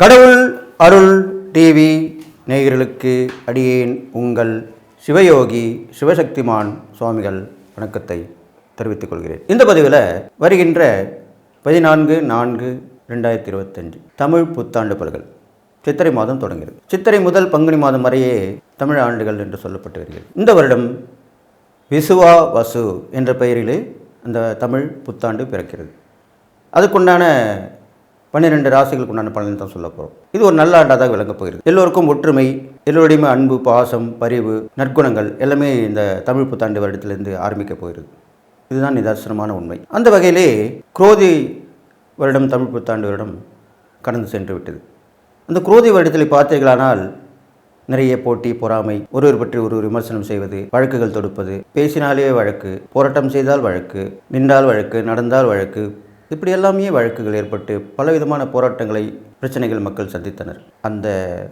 கடவுள் அருள் டிவி நேயர்களுக்கு அடியேன் உங்கள் சிவயோகி சிவசக்திமான் சுவாமிகள் வணக்கத்தை தெரிவித்துக் கொள்கிறேன். இந்த பதிவில் வருகின்ற பதினான்கு நான்கு ரெண்டாயிரத்தி இருபத்தஞ்சு தமிழ் புத்தாண்டு பல்கள். சித்திரை மாதம் தொடங்குகிறது. சித்திரை முதல் பங்குனி மாதம் வரையே தமிழ் ஆண்டுகள் என்று சொல்லப்பட்டு வருகிறது. இந்த வருடம் விசுவா வசு என்ற பெயரிலே அந்த தமிழ் புத்தாண்டு பிறக்கிறது. அதுக்குண்டான பன்னிரெண்டு ராசிகளுக்கு உண்டான பலன் தான் சொல்ல போகிறோம் இது ஒரு நல்ல ஆண்டாக தான் விளங்கப் போகிறது. எல்லோருக்கும் ஒற்றுமை எல்லோருடையுமே அன்பு பாசம் பரிவு நற்குணங்கள் எல்லாமே இந்த தமிழ் புத்தாண்டு வருடத்திலிருந்து ஆரம்பிக்க போகிறது. இதுதான் நிதர்சனமான உண்மை. அந்த வகையிலே குரோதி வருடம் தமிழ் புத்தாண்டு வருடம் கடந்து சென்று விட்டது. அந்த குரோதி வருடத்தில் பார்த்தீர்களானால் நிறைய போட்டி பொறாமை ஒருவர் பற்றி ஒரு விமர்சனம் செய்வது வழக்குகள் தொடுப்பது பேசினாலே வழக்கு போராட்டம் செய்தால் வழக்கு நின்றால் வழக்கு நடந்தால் வழக்கு இப்படி எல்லாமே வழக்குகள் ஏற்பட்டு பலவிதமான போராட்டங்களை பிரச்சனைகள் மக்கள் சந்தித்தனர். அந்த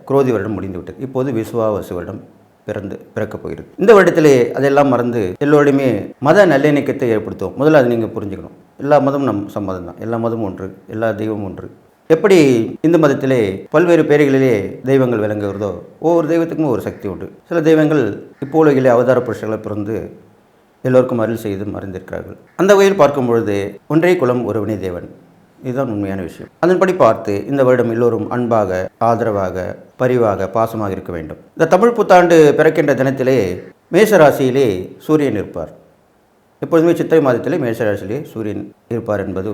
குரோதி வருடம் முடிந்துவிட்டது. இப்போது விசுவாவசு வருடம் பிறந்து பிறக்கப் போகிறது. இந்த வருடத்திலே அதெல்லாம் மறந்து எல்லோருடையுமே மத நல்லிணக்கத்தை ஏற்படுத்துவோம். முதல்ல அதை நீங்கள் புரிஞ்சுக்கணும். எல்லா மதமும் நம் சம்மதம் தான். எல்லா மதமும் ஒன்று எல்லா தெய்வமும் ஒன்று. எப்படி இந்து மதத்திலே பல்வேறு பெயர்களிலே தெய்வங்கள் விளங்குகிறதோ ஒவ்வொரு தெய்வத்துக்கும் ஒரு சக்தி உண்டு. சில தெய்வங்கள் இப்போ உலகிலே அவதார புருஷர்களை பிறந்து எல்லோருக்கும் அருள் செய்து மறந்திருக்கிறார்கள் அந்த வகையில் பார்க்கும் பொழுது ஒன்றே குலம் ஒருவனே தேவன். இதுதான் உண்மையான விஷயம். அதன்படி பார்த்து இந்த வருடம் எல்லோரும் அன்பாக ஆதரவாக பரிவாக பாசமாக இருக்க வேண்டும். இந்த தமிழ் புத்தாண்டு பிறக்கின்ற தினத்திலே மேசராசியிலே சூரியன் இருப்பார். எப்பொழுதுமே சித்திரை மாதத்திலே மேசராசியிலே சூரியன் இருப்பார் என்பது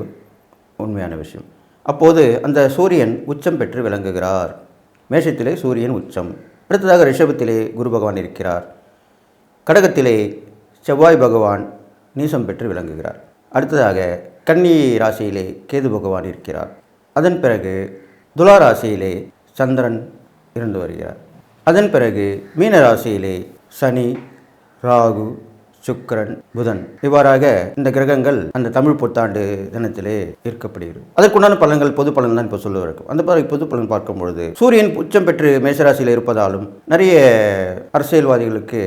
உண்மையான விஷயம். அப்போது அந்த சூரியன் உச்சம் பெற்று விளங்குகிறார். மேஷத்திலே சூரியன் உச்சம். அடுத்ததாக ரிஷபத்திலே குரு பகவான் இருக்கிறார். கடகத்திலே செவ்வாய் பகவான் நீசம் பெற்று விளங்குகிறார். அடுத்ததாக கன்னி ராசியிலே கேது பகவான் இருக்கிறார். அதன் பிறகு துலா ராசியிலே சந்திரன் இருந்து வருகிறார். அதன் பிறகு மீன ராசியிலே சனி ராகு சுக்கரன் புதன். இவ்வாறாக இந்த கிரகங்கள் அந்த தமிழ் புத்தாண்டு தினத்திலே ஈர்க்கப்படுகிறது. அதற்குண்டான பலன்கள் பொது பலன் தான் இப்போ சொல்ல இருக்கும் அந்த பிறகு பொது பலன் பார்க்கும் பொழுது சூரியன் உச்சம் பெற்று மேசராசியில் இருப்பதாலும் நிறைய அரசியல்வாதிகளுக்கு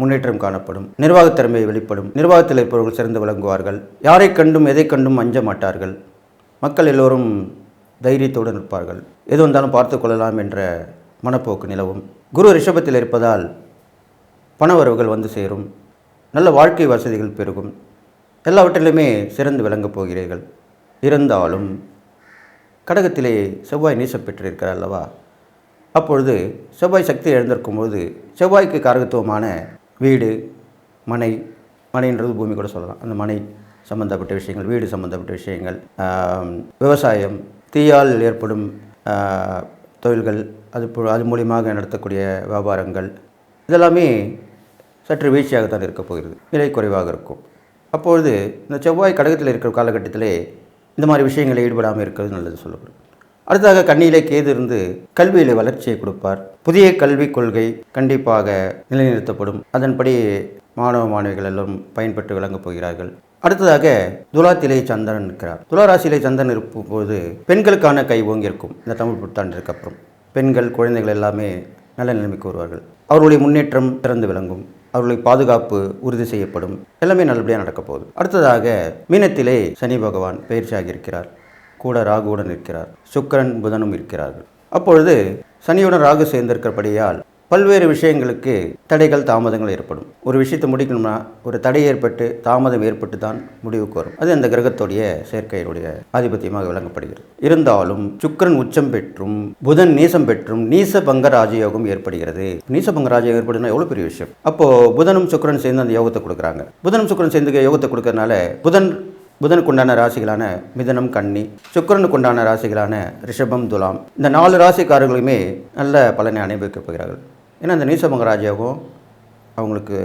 முன்னேற்றம் காணப்படும் நிர்வாகத்திறமை வெளிப்படும் நிர்வாகத்தில் இருப்பவர்கள் சிறந்து விளங்குவார்கள். யாரை கண்டும் எதை கண்டும் அஞ்ச மாட்டார்கள். மக்கள் எல்லோரும் தைரியத்தோடு நிற்பார்கள். எது வந்தாலும் பார்த்து கொள்ளலாம் என்ற மனப்போக்கு நிலவும். குரு ரிஷபத்தில் இருப்பதால் பணவரவுகள் வந்து சேரும். நல்ல வாழ்க்கை வசதிகள் பெருகும். எல்லாவற்றிலுமே சிறந்து விளங்கப் போகிறீர்கள். இருந்தாலும் கடகத்திலே செவ்வாய் நீசப்பெற்றிருக்கிறார் அல்லவா? அப்பொழுது செவ்வாய் சக்தி எழுந்திருக்கும் பொழுது செவ்வாய்க்கு காரகத்துவமான வீடு மனை மனைன்றது பூமி கூட சொல்லலாம். அந்த மனை சம்பந்தப்பட்ட விஷயங்கள் வீடு சம்பந்தப்பட்ட விஷயங்கள் விவசாயம் தீயால் ஏற்படும் தொழில்கள் அது அது மூலியமாக நடத்தக்கூடிய வியாபாரங்கள் இதெல்லாமே சற்று வீழ்ச்சியாகத்தான் இருக்கப் போகிறது. விலை குறைவாக இருக்கும். அப்பொழுது இந்த செவ்வாய் கடகத்தில் இருக்கிற காலகட்டத்திலே இந்த மாதிரி விஷயங்களில் ஈடுபடாமல் இருக்கிறது நல்லது சொல்லப்படும். அடுத்ததாக கண்ணியிலே கேது இருந்து கல்வியிலே வளர்ச்சியை கொடுப்பார். புதிய கல்விக் கொள்கை கண்டிப்பாக நிலைநிறுத்தப்படும். அதன்படி மாணவ மாணவிகள் எல்லாம் பயன்பெற்று விளங்கப் போகிறார்கள். அடுத்ததாக துலாத்திலே சந்திரன் இருக்கிறார். துலாராசியிலே சந்திரன் இருக்கும் போது பெண்களுக்கான கை ஓங்கியிருக்கும். இந்த தமிழ் புத்தாண்டிற்கு அப்புறம் பெண்கள் குழந்தைகள் எல்லாமே நல்ல நிலைமைக்கு வருவார்கள் அவர்களுடைய முன்னேற்றம் திறந்து விளங்கும். அவர்களுடைய பாதுகாப்பு உறுதி செய்யப்படும். எல்லாமே நல்லபடியாக நடக்கப்போகுது. அடுத்ததாக மீனத்திலே சனி பகவான் பயிற்சியாகி இருக்கிறார். கூட ராகுவுடன் இருக்கிறார். சுக்கிரன் புதனும் இருக்கிறார்கள். அப்பொழுது சனியுடன் ராகு சேர்ந்திருக்கிறபடியால் பல்வேறு விஷயங்களுக்கு தடைகள் தாமதங்கள் ஏற்படும். ஒரு விஷயத்தை முடிக்கணும்னா ஒரு தடை ஏற்பட்டு தாமதம் ஏற்பட்டு தான் முடிவுக்கு வரும். அது அந்த கிரகத்துடைய சேர்க்கையினுடைய ஆதிபத்தியமாக விளங்கப்படுகிறது. இருந்தாலும் சுக்கிரன் உச்சம் பெற்றும் புதன் நீசம் பெற்றும் நீச பங்க ராஜயோகம் ஏற்படுகிறது. நீச பங்க ராஜயோகம் ஏற்படுதுன்னா எவ்வளோ பெரிய விஷயம்? அப்போ புதனும் சுக்கரன் சேர்ந்து அந்த யோகத்தை கொடுக்குறாங்க. புதனும் சுக்கரன் சேர்ந்து யோகத்தை கொடுக்கறனால புதன் புதனுக்குண்டான ராசிகளான மிதனம் கன்னி சுக்கரனுக்குண்டான ராசிகளான ரிஷபம் துலாம். இந்த நாலு ராசிக்காரர்களுமே நல்ல பலனை அனுபவிக்கப் போகிறார்கள். ஏன்னா இந்த நீசபங்க ராஜயோகம் அவங்களுக்கு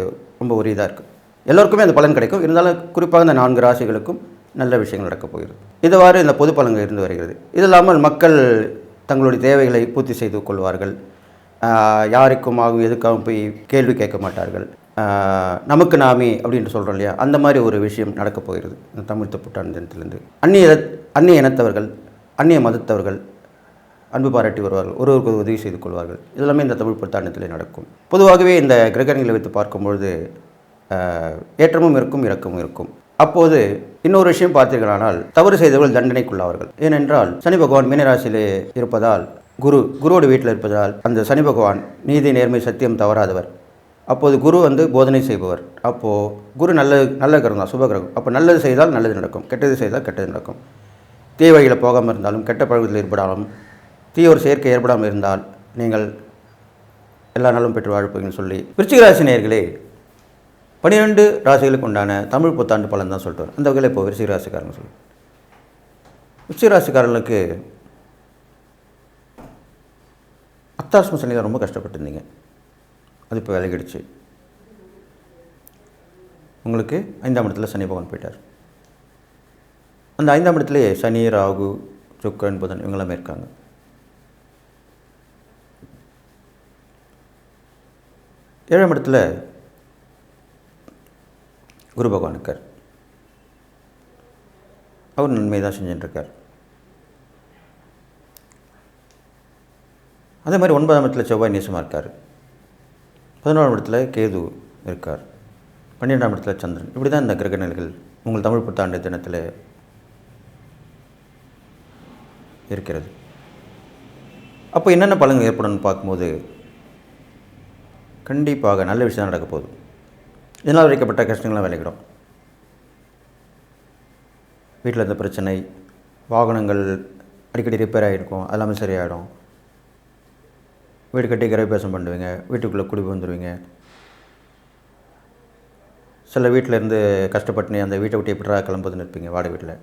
ரொம்ப உரியதாக இருக்குது எல்லோருக்குமே அந்த பலன் கிடைக்கும். இருந்தாலும் குறிப்பாக இந்த நான்கு ராசிகளுக்கும் நல்ல விஷயங்கள் நடக்கப் போகிறது. இதுவாறு இந்த பொது பலன்கள் இருந்து வருகிறது. இது இல்லாமல் மக்கள் தங்களுடைய தேவைகளை பூர்த்தி செய்து கொள்வார்கள். யாருக்கும் ஆகும் எதுக்காகவும் போய் கேள்வி கேட்க மாட்டார்கள். நமக்கு நாமே அப்படின்ட்டு சொல்கிறோம் இல்லையா? அந்த மாதிரி ஒரு விஷயம் நடக்கப் போகிறது. இந்த தமிழ் புத்தாண்டு தினத்திலிருந்து. அந்நிய அந்நிய இனத்தவர்கள் அந்நிய மதத்தவர்கள் அன்பு பாராட்டி வருவார்கள். ஒருவருக்கு உதவி செய்து கொள்வார்கள். இதெல்லாமே இந்த தமிழ் புத்தாண்டத்திலே நடக்கும். பொதுவாகவே இந்த கிரகங்களை வைத்து பார்க்கும்பொழுது ஏற்றமும் இருக்கும் இறக்கமும் இருக்கும். அப்போது இன்னொரு விஷயம் பார்த்தீர்களானால் தவறு செய்தவர்கள் தண்டனைக்குள்ளாவார்கள். ஏனென்றால் சனி பகவான் மீனராசியிலே இருப்பதால் குரு குருவோட வீட்டில் இருப்பதால் அந்த சனி பகவான் நீதி நேர்மை சத்தியம் தவறாதவர். அப்போது குரு வந்து போதனை செய்பவர். அப்போது குரு நல்ல நல்ல கிரகம் தான் சுப கிரகம். அப்போ நல்லது செய்தால் நல்லது நடக்கும். கெட்டது செய்தால் கெட்டது நடக்கும். தீ வழியில் போகாமல் இருந்தாலும் கெட்ட பழக்கத்தில் ஏற்படாலும் தீய ஒரு செயற்கை ஏற்படாமல் இருந்தால் நீங்கள் எல்லா நாளும் பெற்று வாழ்ப்பீங்கன்னு சொல்லி விருச்சிகராசி நேயர்களே பன்னிரெண்டு ராசிகளுக்கு உண்டான தமிழ் புத்தாண்டு பலன் தான் சொல்லிட்டு வரும் அந்த வகையில் இப்போ விருச்சிகராசிக்காரங்க சொல்லி. விருச்சிகராசிக்காரர்களுக்கு விருச்சிக அத்தாஸ்ம ரொம்ப கஷ்டப்பட்டிருந்தீங்க அது இப்போ விலகிடுச்சு. உங்களுக்கு ஐந்தாம் இடத்துல சனி பகவான் போயிட்டார். அந்த ஐந்தாம் இடத்துலேயே சனி ராகு சுக்கரன் புதன் இவங்களாமே இருக்காங்க. ஏழாம் இடத்துல குரு பகவான் இருக்கார். அவர் நன்மை தான் செஞ்சுட்டுருக்கார் அதே மாதிரி ஒன்பதாம் இடத்துல செவ்வாய் நேசமாக இருக்கார். பதினோராம் இடத்துல கேது இருக்கார். பன்னிரெண்டாம் இடத்துல சந்திரன். இப்படி தான் இந்த கிரக நிலைகள் உங்கள் தமிழ் புத்தாண்டு தினத்தில் இருக்கிறது. அப்போ என்னென்ன பலன்கள் ஏற்படும்னு பார்க்கும்போது கண்டிப்பாக நல்ல விஷயம் தான் நடக்க போகுது. இதனால் வைக்கப்பட்ட கஷ்டங்கள்லாம் விளைக்கிடும் வீட்டில் இருந்த பிரச்சனை வாகனங்கள் அடிக்கடி ரிப்பேர் ஆகிருக்கும் அதெல்லாமே சரியாயிடும். வீடு கட்டி கிரகபேசம் பண்ணுவீங்க வீட்டுக்குள்ளே குடி வந்துடுவீங்க சில வீட்டில் இருந்து கஷ்டப்பட்டு அந்த வீட்டை விட்டு எப்படா கிளம்புதுன்னு இருப்பீங்க வாடகை வீட்டில்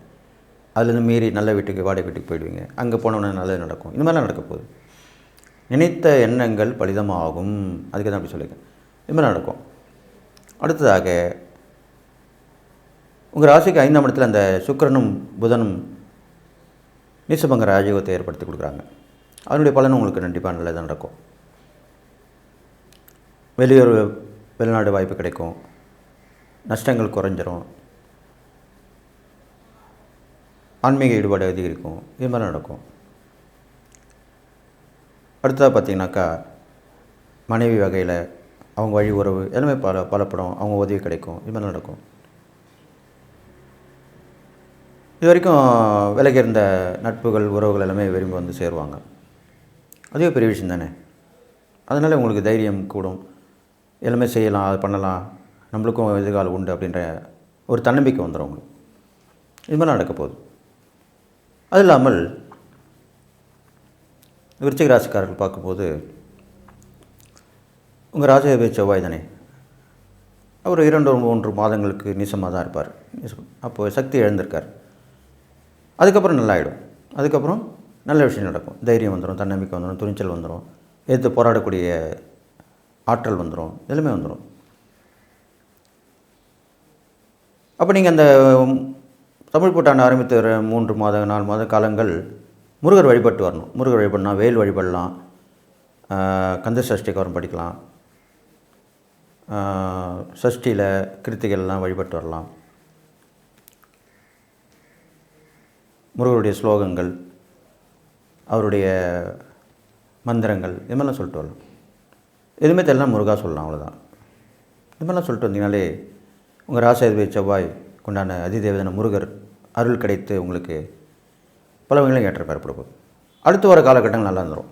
அதுலேருந்து மீறி நல்ல வீட்டுக்கு வாடகை வீட்டுக்கு போயிடுவீங்க. அங்கே போனோன்னே நல்லது நடக்கும். இந்த மாதிரிலாம் நடக்க போகுது. நினைத்த எண்ணங்கள் பலிதமாகும். அதுக்கு தான் அப்படி சொல்லியிருக்கேன். இது மாதிரி நடக்கும். அடுத்ததாக உங்கள் ராசிக்கு ஐந்தாம் இடத்துல அந்த சுக்கிரனும் புதனும் நீசபங்க ராஜயோகத்தை ஏற்படுத்தி கொடுக்குறாங்க. அதனுடைய பலன் உங்களுக்கு கண்டிப்பாக நல்லதாக நடக்கும். வெளியூர் வெளிநாடு வாய்ப்பு கிடைக்கும். நஷ்டங்கள் குறைஞ்சிரும். ஆன்மீக ஈடுபாடு அதிகரிக்கும். இது மாதிரி நடக்கும். அடுத்ததாக பார்த்தீங்கன்னாக்கா மனைவி வகையில் அவங்க வழி உறவு எல்லாமே பல பலப்படும். அவங்க உதவி கிடைக்கும். இது மாதிரி நடக்கும். இது வரைக்கும் விலகி இருந்த நட்புகள் உறவுகள் எல்லாமே விரும்பி வந்து சேருவாங்க. அதுவே பெரிய விஷயம் தானே? அதனால் உங்களுக்கு தைரியம் கூடும். எல்லாமே செய்யலாம் அது பண்ணலாம். நம்மளுக்கும் எதிர்காலம் உண்டு அப்படின்ற ஒரு தன்னம்பிக்கை வந்துடும் உங்களுக்கு. இது மாதிரி நடக்க போகுது. அது இல்லாமல் விருச்சிக ராசிக்காரர்கள் பார்க்கும்போது உங்கள் ராஜாதிபதி செவ்வாய் தானே? அவர் இரண்டு மூன்று மாதங்களுக்கு நீசமாக தான் இருப்பார். நிசம் அப்போ சக்தி இழந்திருக்கார். அதுக்கப்புறம் நல்லாயிடும். அதுக்கப்புறம் நல்ல விஷயம் நடக்கும். தைரியம் வந்துடும் தன்னம்பிக்கை வந்துடும் துணிச்சல் வந்துடும் எதிர்த்து போராடக்கூடிய ஆற்றல் வந்துடும் எல்லாமே வந்துடும் அப்போ நீங்கள் அந்த தமிழ் புத்தாண்டு ஆரம்பித்த மூன்று மாத நாலு மாத காலங்கள் முருகர் வழிபட்டு வரணும். முருகர் வழிபடலாம் வேல் வழிபடலாம் கந்த சஷ்டி கவரம் படிக்கலாம் சஷ்டியில் கிருத்திகள்லாம் வழிபட்டு வரலாம். முருகருடைய ஸ்லோகங்கள். அவருடைய மந்திரங்கள் இது மாதிரிலாம் சொல்லிட்டு வரலாம். எதுவுமே தெரியல முருகா சொல்லலாம் அவ்வளோதான் இது மாதிரிலாம் சொல்லிட்டு வந்தீங்கனாலே உங்கள் ராசாதிபதி செவ்வாய் கொண்டான அதிதேவதன முருகர் அருள் கிடைத்து உங்களுக்கு பல வகைகளும் ஏற்ற பெறப்படும் அடுத்து வர காலகட்டங்கள் நல்லா வந்துடும்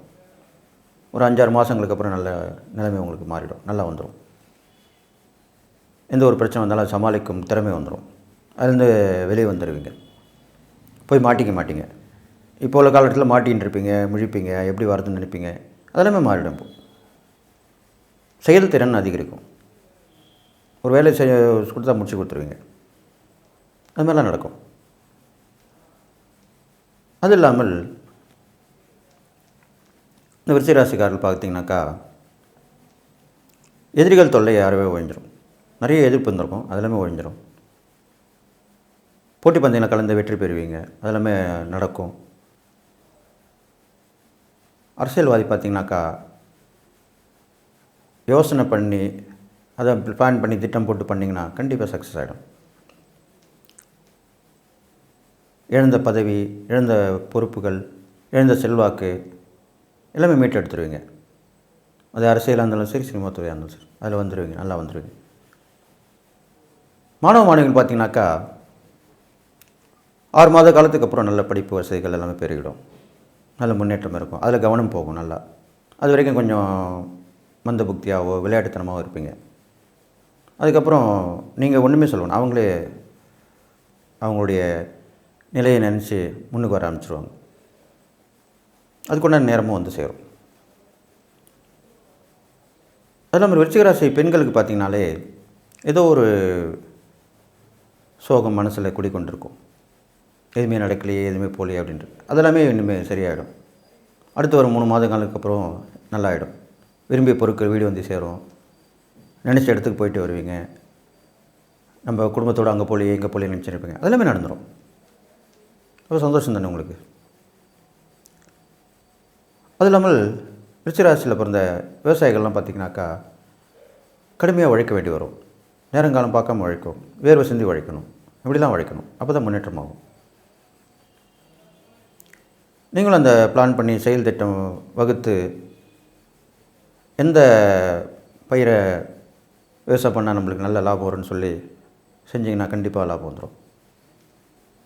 ஒரு அஞ்சாறு மாதங்களுக்கு அப்புறம் நல்ல நிலைமை உங்களுக்கு மாறிடும். நல்லா வந்துடும் எந்த ஒரு பிரச்சனை வந்தாலும் சமாளிக்கும் திறமை வந்துடும் அதுலேருந்து வெளியே வந்துடுவீங்க போய் மாட்டிக்க மாட்டிங்க. இப்போ உள்ள காலகட்டத்தில் மாட்டின்னு இருப்பீங்க முழிப்பீங்க எப்படி வரதுன்னு நினைப்பீங்க அதெல்லாமே மாறிடும் இப்போ. செயல்திறன் அதிகரிக்கும். ஒரு வேலை செய்ய கொடுத்தா முடிச்சு கொடுத்துருவீங்க. அது மாதிரிலாம் நடக்கும். அது இல்லாமல் இந்த விருச்சிக ராசிக்காரர்கள் பார்த்தீங்கன்னாக்கா எதிரிகள் தொல்லை யாரவே ஒழிஞ்சிடும் நிறைய எதிர்ப்பு இருந்திருக்கும் அதெல்லாமே ஒழிஞ்சிடும் போட்டி பந்தயங்களில் கலந்து வெற்றி பெறுவீங்க அதெல்லாமே நடக்கும். அரசியல்வாதி பார்த்தீங்கன்னாக்கா யோசனை பண்ணி அதை பிளான் பண்ணி திட்டம் போட்டு பண்ணிங்கன்னா கண்டிப்பாக சக்ஸஸ் ஆகிடும் இழந்த பதவி இழந்த பொறுப்புகள் இழந்த செல்வாக்கு எல்லாமே மீட்டெடுத்துருவீங்க அது அரசியலாக இருந்தாலும் சரி சினிமா துறையாக இருந்தாலும் சரி அதில் வந்துடுவீங்க நல்லா வந்துடுவீங்க மாணவ மாணவிகள் பார்த்திங்கனாக்கா ஆறு மாத காலத்துக்கு அப்புறம் நல்ல படிப்பு வசதிகள் எல்லாமே பெருகிடும். நல்ல முன்னேற்றம் இருக்கும். அதில் கவனம் போகும் நல்லா. அது வரைக்கும் கொஞ்சம் மந்த புக்தியாகவோ விளையாட்டுத்தனமாகவோ இருப்பீங்க. அதுக்கப்புறம் நீங்கள் ஒன்றுமே சொல்லணும் அவங்களே அவங்களுடைய நிலையை நினச்சி முன்னுக்கு வர ஆரம்பிச்சிருவாங்க. அதுக்குண்டான நேரமும் வந்து சேரும். அது நம்ம விருச்சிகராசி பெண்களுக்கு பார்த்திங்கனாலே ஏதோ ஒரு சோகம் மனசில் குடிக்கொண்டிருக்கும் எதுவுமே நடக்கலையே எதுவுமே போகலையே அப்படின்ட்டு. அதெல்லாமே இனிமேல் சரியாயிடும். அடுத்து ஒரு மூணு மாதங்களுக்கு அப்புறம் நல்லாயிடும். விரும்பிய பொருட்கள் வீடு வந்து சேரும். நினச்ச இடத்துக்கு போயிட்டு வருவீங்க. நம்ம குடும்பத்தோடு அங்கே போலியே இங்கே போலியே நினச்சிருப்பீங்க அதெல்லாமே நடந்துடும் ரொம்ப சந்தோஷம் தானே உங்களுக்கு? அது இல்லாமல் விருச்சிராசியில் பிறந்த விவசாயிகள்லாம் பார்த்திங்கனாக்கா கடுமையாக உழைக்க வேண்டி வரும். நேரங்காலம் பார்க்காம உழைக்கும். வேர்வை சிந்தி உழைக்கணும். இப்படிலாம் உழைக்கணும். அப்போ தான் முன்னேற்றம் ஆகும் நீங்களும் அந்த பிளான் பண்ணி செயல் திட்டம் வகுத்து எந்த பயிரை விவசாயம் பண்ணால் நம்மளுக்கு நல்ல லாபம் வரும்னு சொல்லி செஞ்சிங்கன்னா கண்டிப்பாக லாபம் வந்துடும்.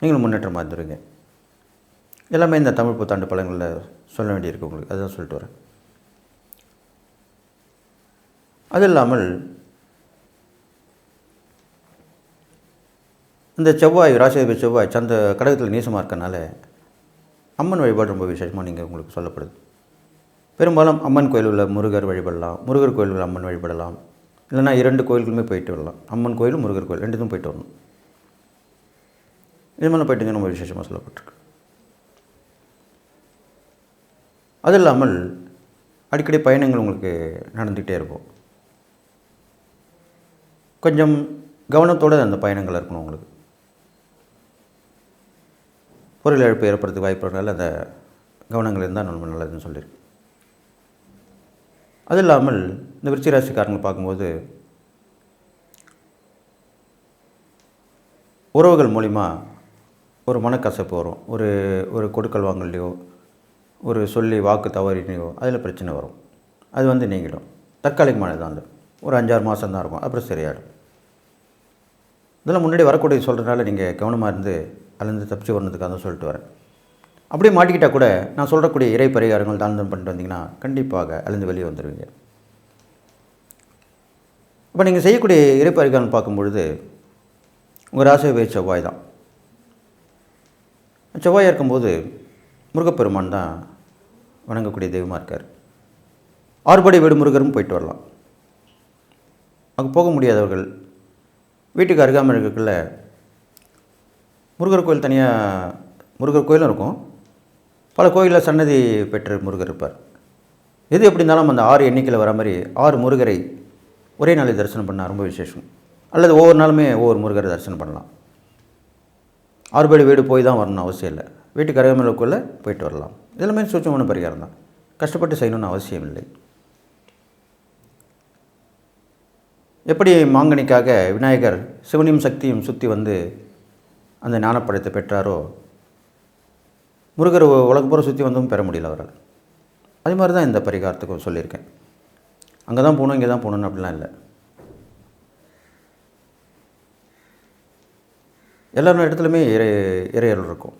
நீங்களும் முன்னேற்றமாக இருந்துருங்க. எல்லாமே இந்த தமிழ் புத்தாண்டு பழங்களில் சொல்ல வேண்டியிருக்கு உங்களுக்கு. அதுதான் சொல்லிட்டு வரேன். அது இல்லாமல் இந்த செவ்வாய் ராசிபதி செவ்வாய் சந்த கடகத்தில் நீசமாக இருக்கனால அம்மன் வழிபாடு ரொம்ப விசேஷமாக நீங்கள் உங்களுக்கு சொல்லப்படுது. பெரும்பாலும் அம்மன் கோயில் உள்ள முருகர் வழிபடலாம் முருகர் கோயில் உள்ள அம்மன் வழிபடலாம். இல்லைன்னா இரண்டு கோயிலுக்குமே போயிட்டு வரலாம். அம்மன் கோயில் முருகர் கோயில் ரெண்டுத்தும் போயிட்டு வரணும். இது மாதிரிலாம் போயிட்டு ரொம்ப விசேஷமாக சொல்லப்பட்டிருக்கு. அது இல்லாமல் அடிக்கடி பயணங்கள் உங்களுக்கு நடந்துக்கிட்டே இருக்கும். கொஞ்சம் கவனத்தோடு அந்த பயணங்கள் இருக்கணும் உங்களுக்கு. பொருள் இழப்பு ஏற்படுறதுக்கு வாய்ப்பு இருக்கிறதால அந்த கவனங்கள் இருந்தால் ரொம்ப நல்லதுன்னு சொல்லியிருக்கு. அது இல்லாமல் இந்த விருச்சிராசிக்காரங்களை பார்க்கும்போது உறவுகள் மூலிமா ஒரு மனக்கசப்பு வரும். ஒரு ஒரு கொடுக்கல் வாங்கலையோ ஒரு சொல்லி வாக்கு தவறினையோ அதில் பிரச்சனை வரும். அது வந்து நீங்கிடும். தற்காலிகமானது தான் அது. ஒரு அஞ்சாறு மாதம் தான் இருக்கும். அப்புறம் சரியாயிடும். இதெல்லாம் முன்னாடி வரக்கூடிய சொல்கிறதுனால நீங்கள் கவனமாக இருந்து அதுலேருந்து தப்பிச்சு வரணுதுக்காக தான் சொல்லிட்டு வரேன். அப்படியே மாட்டிக்கிட்டால் கூட நான் சொல்கிறக்கூடிய இறை பரிகாரங்கள் தானந்தம் பண்ணிட்டு வந்தீங்கன்னா கண்டிப்பாக அழிந்து வெளியே வந்துடுவீங்க இப்போ நீங்கள் செய்யக்கூடிய இறை பரிகாரம் பார்க்கும்பொழுது உங்கள் பேர் செவ்வாய் தான். செவ்வாயாக இருக்கும்போது முருகப்பெருமான் தான் வணங்கக்கூடிய தெய்வமாக இருக்கார். ஆறுபடை வீடு முருகரும் போயிட்டு வரலாம். அங்கே போக முடியாதவர்கள் வீட்டுக்கு அருகாமல் இருக்கக்குள்ள முருகர் கோயில் தனியாக முருகர் கோயிலும் இருக்கும். பல கோயிலில் சன்னதி பெற்ற முருகர் இருப்பார். எது எப்படி இருந்தாலும் அந்த ஆறு எண்ணிக்கையில் வர மாதிரி ஆறு முருகரை ஒரே நாளில் தரிசனம் பண்ணால் ரொம்ப விசேஷம். அல்லது ஒவ்வொரு நாளுமே ஒவ்வொரு முருகரை தரிசனம் பண்ணலாம். ஆறுபடி வீடு போய் தான் வரணும் அவசியம் இல்லை. வீட்டுக்கு அருகாமைக்குள்ளே போயிட்டு வரலாம். இதெல்லாமே சூட்சமான பரிகாரம் தான். கஷ்டப்பட்டு செய்யணும்னு அவசியம் இல்லை. எப்படி மாங்கனிக்காக விநாயகர் சிவனையும் சக்தியும் சுற்றி வந்து அந்த ஞானப்படத்தை பெற்றாரோ முருகர் உலக பூரா சுற்றி வந்தும் பெற முடியல அவரால். அதே மாதிரி தான் இந்த பரிகாரத்துக்கு சொல்லியிருக்கேன். அங்கே தான் போகணும் இங்கே தான் போகணுன்னு அப்படிலாம் இல்லை. எல்லா இடத்துலையுமே இறை இறையல் இருக்கும்.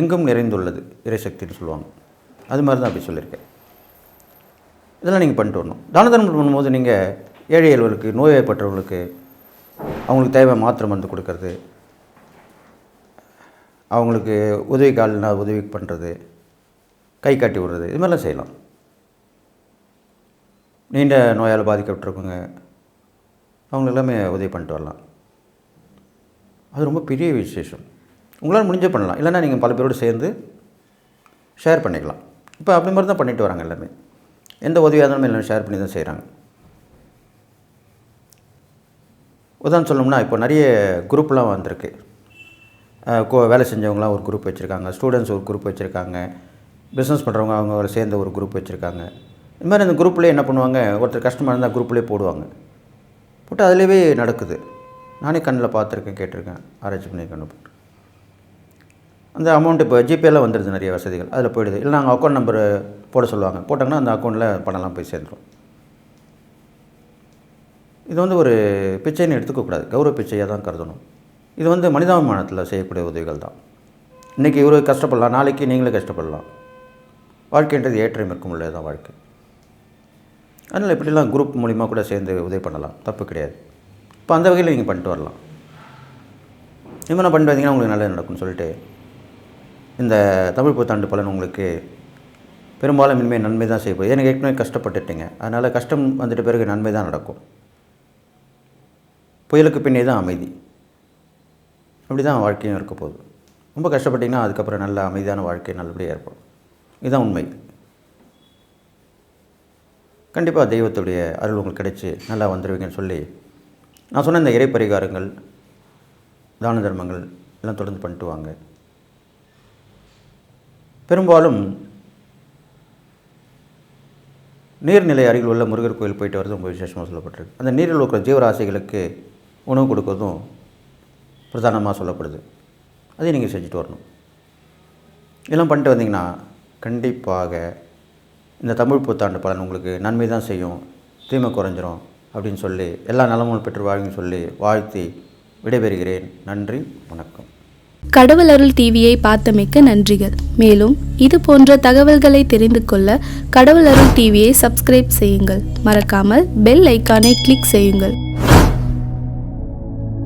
எங்கும் நிறைந்துள்ளது இறைசக்தின்னு சொல்லுவாங்க. அது மாதிரி தான் அப்படி சொல்லியிருக்கேன். இதெல்லாம் நீங்கள் பண்ணிட்டு வரணும். தான தர்மம் பண்ணும்போது நீங்கள் ஏழை எல்வர்களுக்கு நோய்வாய்ப்பட்டவர்களுக்கு அவங்களுக்கு தேவை மாத்திரை மருந்து கொடுக்கறது. அவங்களுக்கு உதவி கால்னா உதவி பண்ணுறது கை காட்டி விடுறது. இது மாதிரிலாம் செய்யலாம். நீண்ட நோயால் பாதிக்கப்பட்டிருக்குங்க அவங்க எல்லாமே உதவி பண்ணிட்டு வரலாம். அது ரொம்ப பெரிய விசேஷம். உங்களால் முடிஞ்சே பண்ணலாம். இல்லைன்னா நீங்கள் பல பேரோடு சேர்ந்து ஷேர் பண்ணிக்கலாம். இப்போ அப்படி மாதிரி தான் பண்ணிட்டு வராங்க எல்லாமே. எந்த உதவியாக இருந்தாலும் எல்லாமே ஷேர் பண்ணி தான் செய்கிறாங்க உதாரணம் சொல்லணும்னா இப்போ நிறைய குரூப்லாம் வந்திருக்கு. கோ வேலை செஞ்சவங்களாம் ஒரு குரூப் வச்சுருக்காங்க. ஸ்டூடெண்ட்ஸ் ஒரு குரூப் வச்சுருக்காங்க. பிஸ்னஸ் பண்ணுறவங்க அவங்க சேர்ந்த ஒரு குரூப் வச்சுருக்காங்க. இது மாதிரி அந்த குரூப்லேயே என்ன பண்ணுவாங்க? ஒருத்தர் கஷ்டமாக இருந்தால் குரூப்லேயே போடுவாங்க. போட்டு அதிலேயே நடக்குது. நானே கண்ணில் பார்த்துருக்கேன் கேட்டிருக்கேன். ஆராய்ச்சி பண்ணியிருக்கேன் போட்டு. அந்த அமௌண்ட் இப்போ ஜிபேலாம் வந்துடுது நிறைய வசதிகள். அதில் போயிடுது. இல்லை நாங்கள் அக்கௌண்ட் நம்பர் போட சொல்லுவாங்க. போட்டாங்கன்னா அந்த அக்கௌண்ட்டில் பணம்லாம் போய் சேர்ந்துடும் இது வந்து ஒரு பிச்சைன்னு எடுத்துக்கக்கூடாது. கௌரவ பிச்சையாக தான் கருதணும். இது வந்து மனிதாபிமானத்தில் செய்யக்கூடிய உதவிகள் தான். இன்றைக்கி இவரு கஷ்டப்படலாம். நாளைக்கு நீங்களும் கஷ்டப்படலாம். வாழ்க்கைன்றது ஏற்றம் இருக்கும் உள்ளது தான் வாழ்க்கை. அதனால் இப்படிலாம் குரூப் மூலிமா கூட சேர்ந்து உதவி பண்ணலாம். தப்பு கிடையாது. இப்போ அந்த வகையில் நீங்கள் பண்ணிட்டு வரலாம். இது பண்ணிட்டு வந்தீங்கன்னா உங்களுக்கு நல்லது நடக்கும்னு சொல்லிட்டு இந்த தமிழ் புத்தாண்டு பலன் உங்களுக்கு பெரும்பாலும் இனிமேல் நன்மை தான் செய்ய எனக்கு ஏற்கனவே கஷ்டப்பட்டுட்டீங்க. அதனால் கஷ்டம் வந்துட்டு பிறகு நன்மை தான் நடக்கும். புயலுக்கு பின்னே தான் அமைதி. அப்படி தான் வாழ்க்கையும் இருக்க போகுது. ரொம்ப கஷ்டப்பட்டீங்கன்னா அதுக்கப்புறம் நல்ல அமைதியான வாழ்க்கை நல்லபடியாக ஏற்படும் இதுதான் உண்மை. கண்டிப்பாக தெய்வத்துடைய அருள் உங்களுக்கு கிடைச்சி நல்லா வந்துடுவீங்கன்னு சொல்லி நான் சொன்ன இந்த இறை பரிகாரங்கள் தான தர்மங்கள் எல்லாம் தொடர்ந்து பண்ணிட்டு வாங்க. பெரும்பாலும் நீர்நிலை அருகில் உள்ள முருகர் கோயில் போயிட்டு வரது ரொம்ப விசேஷமாக சொல்லப்பட்டிருக்கு. அந்த நீரில் இருக்கிற ஜீவராசிகளுக்கு உணவு கொடுக்கறதும் பிரதானமாக சொல்லப்படுது. அதையும் நீங்கள் செஞ்சுட்டு வரணும். இதெல்லாம் பண்ணிட்டு வந்தீங்கன்னா கண்டிப்பாக இந்த தமிழ் புத்தாண்டு பலன் உங்களுக்கு நன்மை தான் செய்யும். தீமை குறைஞ்சிரும் அப்படின்னு சொல்லி எல்லா நலமும் பெற்று வாழ்ன்னு சொல்லி வாழ்த்தி விடைபெறுகிறேன். நன்றி வணக்கம். கடவுள் அருள் டிவியை பார்த்தமைக்க நன்றிகள். மேலும் இது போன்ற தகவல்களை தெரிந்து கொள்ள கடவுள் அருள் டிவியை சப்ஸ்கிரைப் செய்யுங்கள். மறக்காமல் பெல் ஐக்கானை கிளிக் செய்யுங்கள்.